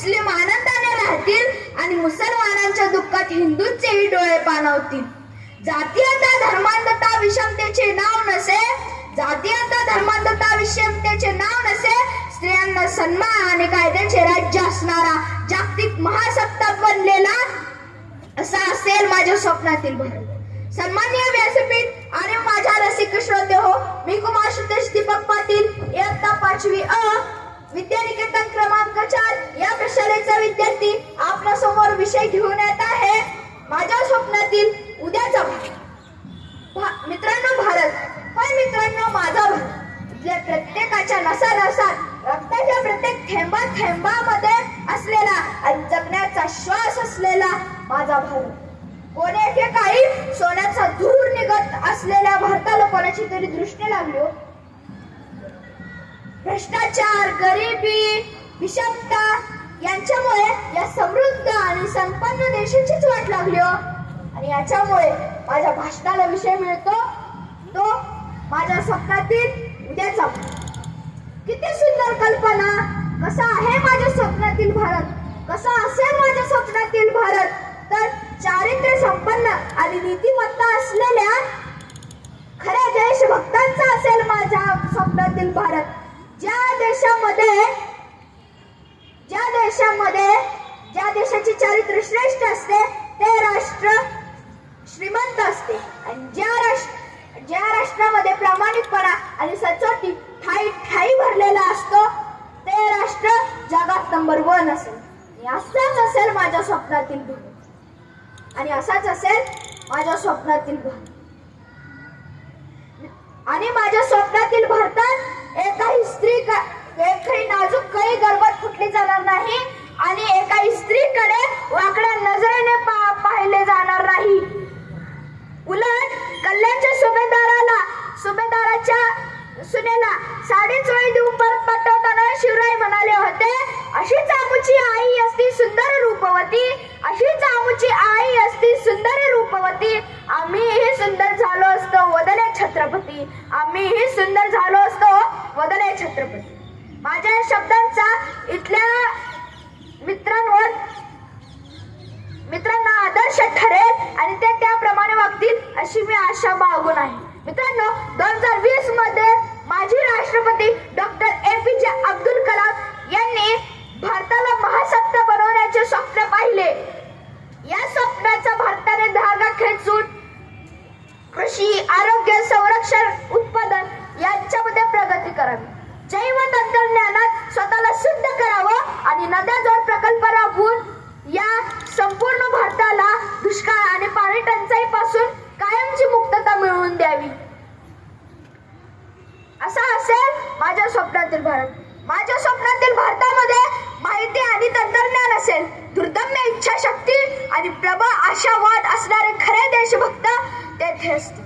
मुस्लिम आनंदाने राहतील आणि मुसलमानांच्या दुःखात हिंदूंचेही डोळे पाणवतील जातीयता धर्मांधता विषमतेचे नाव नसे जातीयता धर्मांधता विषमतेचे नाव नसे स्त्रियांना सन्मान आणि कायद्याचे राज्य असणारा जागतिक महासत्ता बनलेला असा असेल माझ्या स्वप्नातील भारत. सन्मान्य व्यासपीठ चार विद्यार्थी आपल्यासमोर विषय घेऊन येत आहे. माझ्या स्वप्नातील उद्याचा भारत मित्रांनो भारत पण मित्रांनो माझा भारत प्रत्येकाच्या नसा नसात रक्ताच्या प्रत्येक थेंबा थेंबामध्ये असलेला आणि जगण्याचा श्वास असलेला माझा भारत कोणी काही सोन्याचा धूर निघत असलेल्या भारताला कोणाची तरी दृष्टी लागली हो? भ्रष्टाचार गरिबी विषमता यांच्यामुळे या समृद्ध आणि संपन्न देशाचीच वाट लागली हो. आणि याच्यामुळे माझ्या भाषणाला विषय मिळतो. तो माझ्या स्वप्नातील उद्याचा. किती सुंदर कल्पना. कसा आहे माझ्या स्वप्नातील भारत? कसा असेल माझ्या स्वप्नातील भारत? तर चारित्र्य संपन्न आणि नीतिमत्ता असलेल्या खऱ्या देशभक्त असेल माझ्या स्वप्नातील भारत ज्या देशामध्ये ज्या देशामध्ये ज्या चारित्र्य श्रेष्ठ असते ते राष्ट्र श्रीमंत असते. आणि ज्या राष्ट्र ज्या राष्ट्रामध्ये प्रामाणिकपणा आणि सचोटी ठाई ठाई भरलेला असतो ते राष्ट्र जगात नंबर वन असेल. आणि असाच असेल माझ्या स्वप्नातील भारत आणि असाच असेल माझ्या स्वप्नातील भर आणि माझ्या स्वप्नातील भारतात एकाही स्त्री का एकही नाजूक काही गर्भात फुटली जाणार नाही. आणि एका स्त्रीकडे वाकड्या नजरेने पा पाहिले जाणार नाही. उलट कल्याणच्या सुभेदाराला सुभेदाराच्या सुनेला साडी चोळी देऊन परत पाठवताना शिवराय म्हणाले होते अशीच आमुची आई असती सुंदर रूपवती अशीच आमुची आई असती सुंदर रूपवती. आम्हीही सुंदर झालो असतो वदले छत्रपती. आम्हीही सुंदर झालो असतो वदले छत्रपती. आणि ते त्याप्रमाणे वागतील अशी मी आशा बाळगून आहे. मित्रांनो दोन हजार वीसमध्ये माजी राष्ट्रपती डॉक्टर ए पी जे अब्दुल कलाम यांनी भारताला महासत्ता बनवण्याचे स्वप्न पाहिले. या स्वप्नाचा भारताने धागा खेचून कृषी आरोग्य संरक्षण उत्पादन यांच्यामध्ये प्रगती करावी. जैव तंत्रज्ञानात स्वतःला सिद्ध करावं आणि नद्या द्यावी. असा असेल माझ्या स्वप्नातील भारत. माझ्या स्वप्नातील भारतामध्ये माहिती आणि तंत्रज्ञान असेल. दुर्दम्य इच्छाशक्ती आणि प्रबळ आशावाद असणारे खरे देशभक्त तेथे असतील.